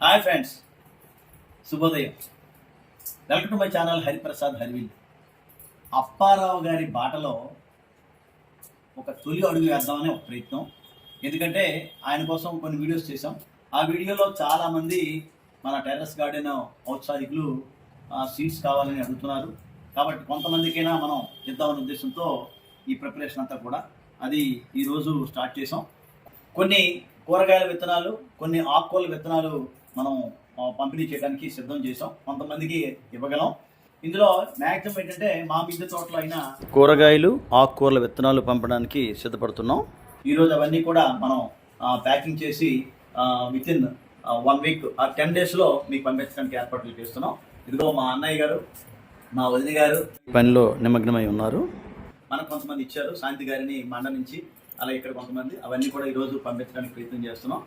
Hi friends శుభోదయం welcome to my channel Hariprasad హరివిల్ Apparao గారి బాటలో ఒక తొలి అడుగు వేద్దామనే ఒక ప్రయత్నం ఎందుకంటే ఆయన కోసం కొన్ని వీడియోస్ చేశాం ఆ వీడియోలో చాలామంది మన టెర్రస్ గార్డెన్ ఔత్సాహికులు సీడ్స్ కావాలని అడుగుతున్నారు. కాబట్టి కొంతమందికైనా మనం ఇద్దామనే ఉద్దేశంతో ఈ ప్రిపరేషన్ అంతా కూడా అది ఈరోజు స్టార్ట్ చేసాం. కొన్ని కూరగాయల విత్తనాలు కొన్ని ఆకుకూరల విత్తనాలు మనం పంపిణీ చేయడానికి సిద్ధం చేసాం కొంతమందికి ఇవ్వగలం. ఇందులో మ్యాక్సిమం ఏంటంటే మా మిద్దె తోటలో అయినా కూరగాయలు ఆకుకూరల విత్తనాలు పంపడానికి సిద్ధపడుతున్నాం. ఈరోజు అవన్నీ కూడా మనం ప్యాకింగ్ చేసి విత్ ఇన్ వన్ వీక్ ఆ టెన్ డేస్లో మీకు పంపించడానికి ఏర్పాట్లు చేస్తున్నాం. ఇదిగో మా అన్నయ్య గారు మా వదిన గారు. పనిలో నిమగ్నమై ఉన్నారు. మనకు కొంతమంది ఇచ్చారు. శాంతి గారిని మండ నుంచి అలా ఇక్కడ కొంతమంది అవన్నీ కూడా ఈరోజు పంపించడానికి ప్రయత్నం చేస్తున్నాం.